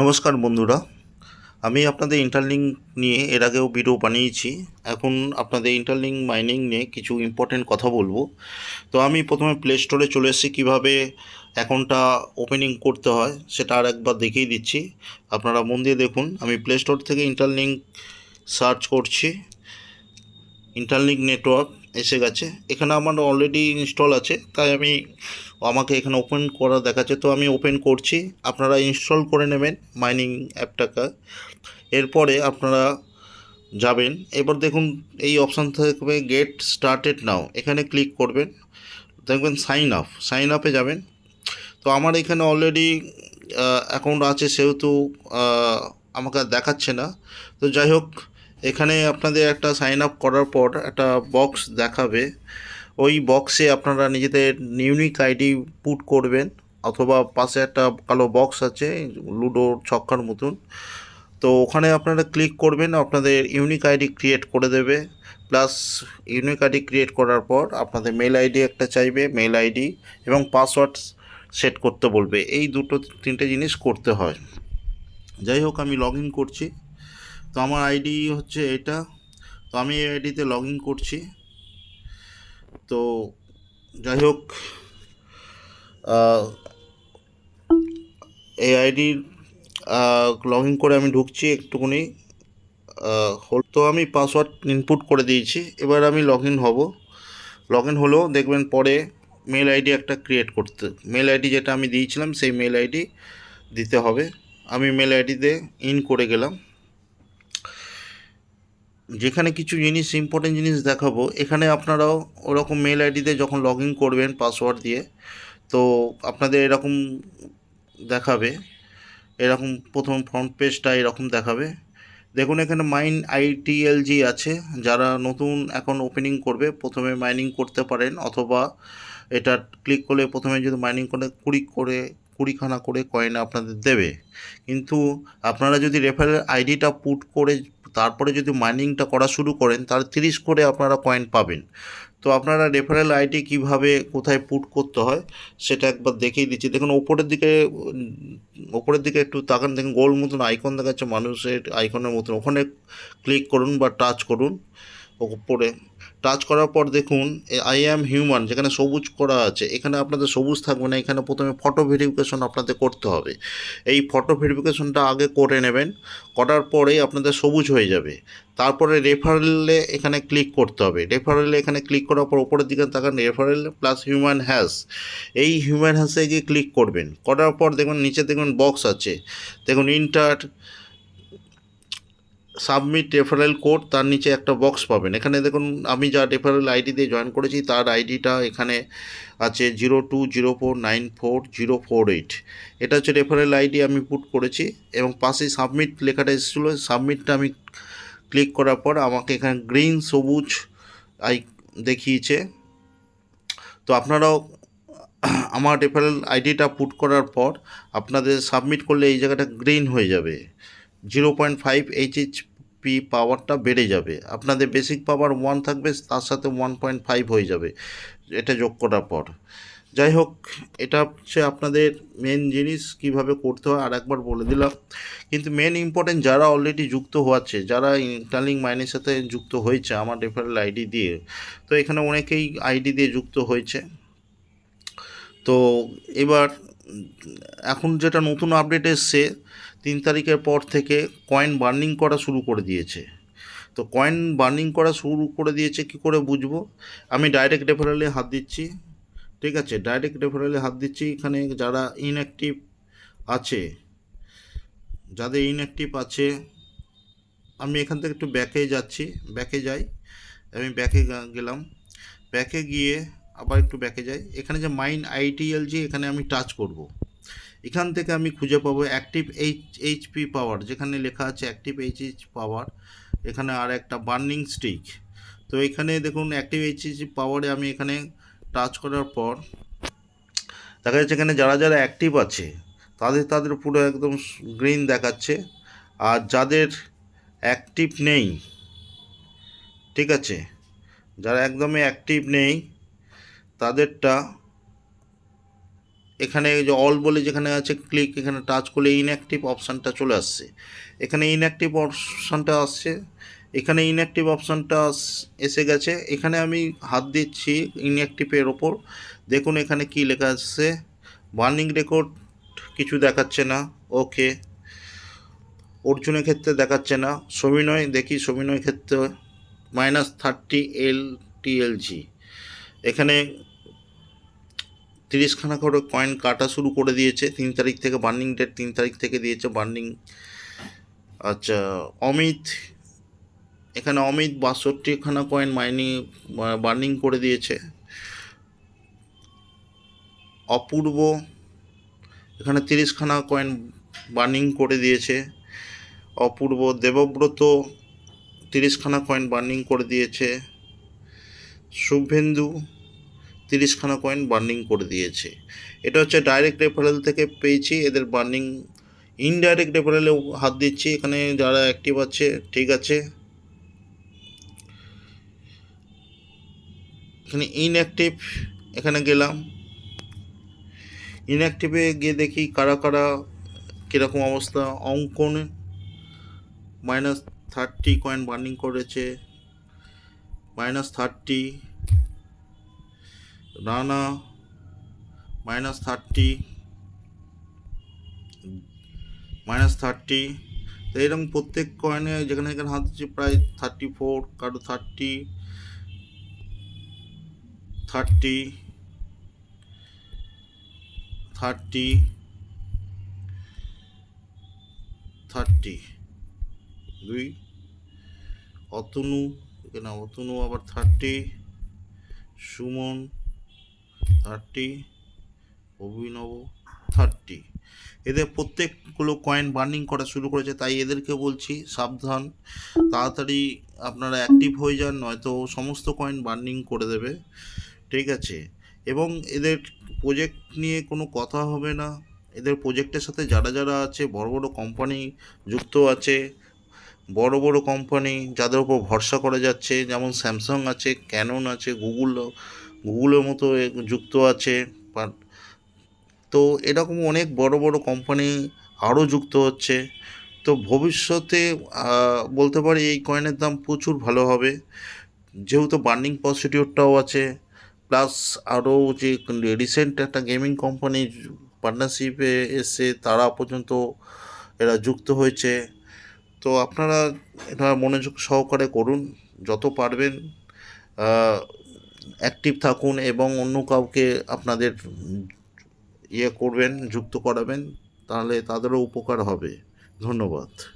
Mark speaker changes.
Speaker 1: নমস্কার বন্ধুরা। আমি আপনাদের ইন্টারলিঙ্ক নিয়ে এর আগেও ভিডিও বানিয়েছি। এখন আপনাদের ইন্টারলিঙ্ক মাইনিং নিয়ে কিছু ইম্পর্টেন্ট কথা বলব। তো আমি প্রথমে প্লে স্টোরে চলে এসেছি কীভাবে অ্যাকাউন্টটা ওপেনিং করতে হয়, সেটা আর একবার দেখিয়ে দিচ্ছি। আপনারা মন দিয়ে দেখুন, আমি প্লে স্টোর থেকে ইন্টারলিঙ্ক সার্চ করছি। ইন্টারলিঙ্ক নেটওয়ার্ক এসে গেছে। এখানে আমার অলরেডি ইনস্টল আছে, তাই আমি আমাকে এখানে ওপেন করা দেখাচ্ছে। তো আমি ওপেন করছি। আপনারা ইনস্টল করে নেবেন মাইনিং অ্যাপটাকে এরপরে আপনারা যাবেন। এবার দেখুন, এই অপশান থাকবে গেট স্টার্টেড নাও এখানে ক্লিক করবেন। দেখবেন সাইন আপ সাইন আপে যাবেন। তো আমার এখানে অলরেডি অ্যাকাউন্ট আছে, সেহেতু আমাকে দেখাচ্ছে না। তো যাই হোক এখানে আপনাদের একটা সাইন আপ করার পর একটা বক্স দেখাবে। ওই বক্সে আপনারা নিজেদের ইউনিক আইডি পুট করবেন অথবা পাশে একটা কালো বক্স আছে লুডোর ছক্কার মতন। তো ওখানে আপনারা ক্লিক করবেন, আপনাদের ইউনিক আইডি ক্রিয়েট করে দেবে। প্লাস ইউনিক আইডি ক্রিয়েট করার পর আপনাদের মেল আইডি একটা চাইবে মেল আইডি এবং পাসওয়ার্ড সেট করতে বলবে। এই দুটো তিনটে জিনিস করতে হয়। যাই হোক, আমি লগ করছি। তো আমার আইডি হচ্ছে এটা। তো আমি এই আইডিতে লগ ইন করছি। তো যাই হোক এই আইডির লগ ইন করে আমি ঢুকছি একটুখানি হল তো আমি পাসওয়ার্ড ইনপুট করে দিয়েছি। এবার আমি লগ ইন হব। লগ ইন হলেও দেখবেন পরে মেল আইডি একটা ক্রিয়েট করতে। মেল আইডি যেটা আমি দিয়েছিলাম, সেই মেল আইডি দিতে হবে। আমি মেল আইডিতে ইন করে গেলাম। যেখানে কিছু জিনিস ইম্পর্টেন্ট জিনিস দেখাবো, এখানে আপনারাও ওরকম মেল আইডিতে যখন লগ ইন করবেন পাসওয়ার্ড দিয়ে, তো আপনাদের এরকম দেখাবে, এরকম প্রথম ফ্রন্ট পেজটা এরকম দেখাবে। দেখুন, এখানে মাইন আইটিএলজি আছে, যারা নতুন এখন ওপেনিং করবে, প্রথমে মাইনিং করতে পারেন, অথবা এটা ক্লিক করলে প্রথমে যদি মাইনিং করে, কুড়ি করে, কুড়িখানা করে কয়েন আপনাদের দেবে। কিন্তু আপনারা যদি রেফারেল আইডিটা পুট করে তারপরে যদি মাইনিংটা করা শুরু করেন তাহলে তিরিশ করে আপনারা কয়েন পাবেন। তো আপনারা রেফারেল আইডি কীভাবে কোথায় পুট করতে হয়, সেটা একবার দেখিয়ে দিচ্ছি। দেখুন, ওপরের দিকে ওপরের দিকে একটু তাকান, দেখুন, গোল মতন আইকন দেখাচ্ছে মানুষের আইকনের মতন। ওখানে ক্লিক করুন বা টাচ করুন, ওপরে। টাচ করার পর দেখুন আই অ্যাম হিউম্যান যেখানে সবুজ করা আছে, এখানে আপনাদের সবুজ থাকবে না, এখানে প্রথমে ফটো ভেরিফিকেশন আপনাদের করতে হবে। এই ফটো ভেরিফিকেশনটা আগে করে নেবেন, করার পরেই আপনাদের সবুজ হয়ে যাবে। তারপরে রেফারেলে এখানে ক্লিক করতে হবে। রেফারেলে এখানে ক্লিক করার পর ওপরের দিকে তাকান রেফারেল প্লাস হিউম্যান হ্যাস এই হিউম্যান হ্যাসে গিয়ে ক্লিক করবেন। করার পর দেখুন, নিচে দেখবেন বক্স আছে। দেখুন ইন্টার সাবমিট রেফারেল কোড তার নিচে একটা বক্স পাবেন। এখানে দেখুন, আমি যা রেফারেল আইডি দিয়ে জয়েন করেছি, তার আইডিটা এখানে আছে zero two zero four nine four zero four eight এটা হচ্ছে রেফারেল আইডি আমি পুট করেছি এবং পাশেই সাবমিট লেখাটা এসেছিল। সাবমিটটা আমি ক্লিক করার পর আমাকে এখানে গ্রিন সবুজ আই দেখিয়েছে। তো আপনারাও আমার রেফারেল আইডিটা পুট করার পর আপনাদের সাবমিট করলে এই জায়গাটা গ্রিন হয়ে যাবে। Zero point five HH P পাওয়ারটা বেড়ে যাবে। আপনাদের বেসিক পাওয়ার ওয়ান থাকবে, তার সাথে ওয়ান পয়েন্ট ফাইভ হয়ে যাবে এটা যোগ করার পর। যাই হোক, এটা হচ্ছে আপনাদের মেন জিনিস, কীভাবে করতে হয় আর একবার বলে দিলাম। কিন্তু মেন ইম্পর্টেন্ট যারা অলরেডি যুক্ত হচ্ছে যারা ইন্টারলিং মাইনের সাথে যুক্ত হয়েছে, আমার রেফারেল আইডি দিয়ে, তো এখানে অনেকেই আইডি দিয়ে যুক্ত হয়েছে। তো এবার, এখন যেটা নতুন আপডেট এসছে তিন তারিখের পর থেকে কয়েন বার্নিং করা শুরু করে দিয়েছে। তো কয়েন বার্নিং করা শুরু করে দিয়েছে, কি করে বুঝব? আমি ডাইরেক্ট রেফারেলে হাত দিচ্ছি, ঠিক আছে? ডাইরেক্ট রেফারেলে হাত দিচ্ছি, এখানে যারা ইনঅ্যাক্টিভ আছে, যাদের ইনঅ্যাক্টিভ আছে, আমি এখান থেকে একটু ব্যাকে যাচ্ছি ব্যাকে যাই, আমি ব্যাকে গেলাম ব্যাকে গিয়ে আবার একটু ব্যাকে যাই। এখানে যে মাইন আইটিএলজি এখানে আমি টাচ করব। এখান থেকে আমি খুঁজে পাবো অ্যাক্টিভ এইচ এইচপি পাওয়ার যেখানে লেখা আছে অ্যাক্টিভ এইচ এইচ পাওয়ার এখানে আর একটা বার্নিং স্টিক তো এখানে দেখুন অ্যাক্টিভ এইচ এইচ পাওয়ারে আমি এখানে টাচ করার পর, দেখা যাচ্ছে এখানে যারা যারা অ্যাক্টিভ আছে, তাদের তাদের পুরো একদম গ্রিন দেখাচ্ছে। আর যাদের অ্যাক্টিভ নেই, ঠিক আছে? যারা একদমই অ্যাক্টিভ নেই, তাদেরটা এখানে যে অল বলে যেখানে আছে ক্লিক এখানে টাচ করলে ইনঅ্যাক্টিভ অপশানটা চলে আসছে। এখানে ইনঅ্যাক্টিভ অপশানটা আসছে। এখানে ইনঅ্যাক্টিভ অপশানটা এসে গেছে। এখানে আমি হাত দিচ্ছি ইনঅ্যাক্টিভের ওপর। দেখুন এখানে কি লেখা আসছে বার্নিং রেকর্ড কিছু দেখাচ্ছে না। ওকে অর্জুনের ক্ষেত্রে দেখাচ্ছে না। সবিনয়, দেখি সবিনয় ক্ষেত্রে। মাইনাস থার্টি এল টিএলজি এখানে তিরিশখানা করে কয়েন কাটা শুরু করে দিয়েছে। তিন তারিখ থেকে বার্নিং ডেট তিন তারিখ থেকে দিয়েছে বার্নিং আচ্ছা অমিত, এখানে অমিত বাষট্টিখানা কয়েন মাইনিং বার্নিং করে দিয়েছে। অপূর্ব, এখানে তিরিশখানা কয়েন বার্নিং করে দিয়েছে। অপূর্ব, দেবব্রত, তিরিশখানা কয়েন বার্নিং করে দিয়েছে। শুভেন্দু তিরিশখানা কয়েন বার্নিং করে দিয়েছে। এটা হচ্ছে ডাইরেক্ট রেফারেল থেকে পেয়েছি, এদের বার্নিং ইনডাইরেক্ট রেফারেলেও হাত দিচ্ছি, এখানে যারা অ্যাক্টিভ আছে, ঠিক আছে। এখানে ইনঅ্যাক্টিভ এখানে গেলাম। ইনঅ্যাক্টিভে গিয়ে দেখি কারা কারা, কীরকম অবস্থা, Ankan minus thirty coin burning করেছে minus thirty Rana minus thirty minus thirty তো এরকম প্রত্যেক কয়েনে যেখানে যেখানে হাত দিচ্ছে প্রায় থার্টি ফোর কারও থার্টি থার্টি থার্টি থার্টি দুই, অতনু, এখানে অতনু আবার thirty Suman thirty Abhinav thirty এদের প্রত্যেকগুলো কয়েন বার্নিং করা শুরু করেছে, তাই এদেরকে বলছি সাবধান। তাড়াতাড়ি আপনারা অ্যাক্টিভ হয়ে যান, নয়তো সমস্ত কয়েন বার্নিং করে দেবে। ঠিক আছে? এবং এদের প্রজেক্ট নিয়ে কোনো কথা হবে না। এদের প্রজেক্টের সাথে যারা যারা আছে, বড় বড় কোম্পানি যুক্ত আছে, বড় বড় কোম্পানি যাদের উপর ভরসা করা যাচ্ছে, যেমন স্যামসাং আছে ক্যানন আছে গুগল গুগলের মতো যুক্ত আছে তো এরকম অনেক বড় বড় কোম্পানি আরও যুক্ত হচ্ছে। তো ভবিষ্যতে বলতে পারি এই কয়েনের দাম প্রচুর ভালো হবে। যেহেতু বার্নিং প্রসিডিওরটাও আছে প্লাস আরও যে রিসেন্ট একটা গেমিং কোম্পানি পার্টনারশিপে এসে তারা পর্যন্ত এরা যুক্ত হয়েছে। তো আপনারা এটা মনোযোগ সহকারে করুন, যত পারবেন। অ্যাক্টিভ থাকুন এবং অন্য কাউকে আপনাদের ইয়ে করবেন, যুক্ত করাবেন, তাহলে তাদেরও উপকার হবে। ধন্যবাদ।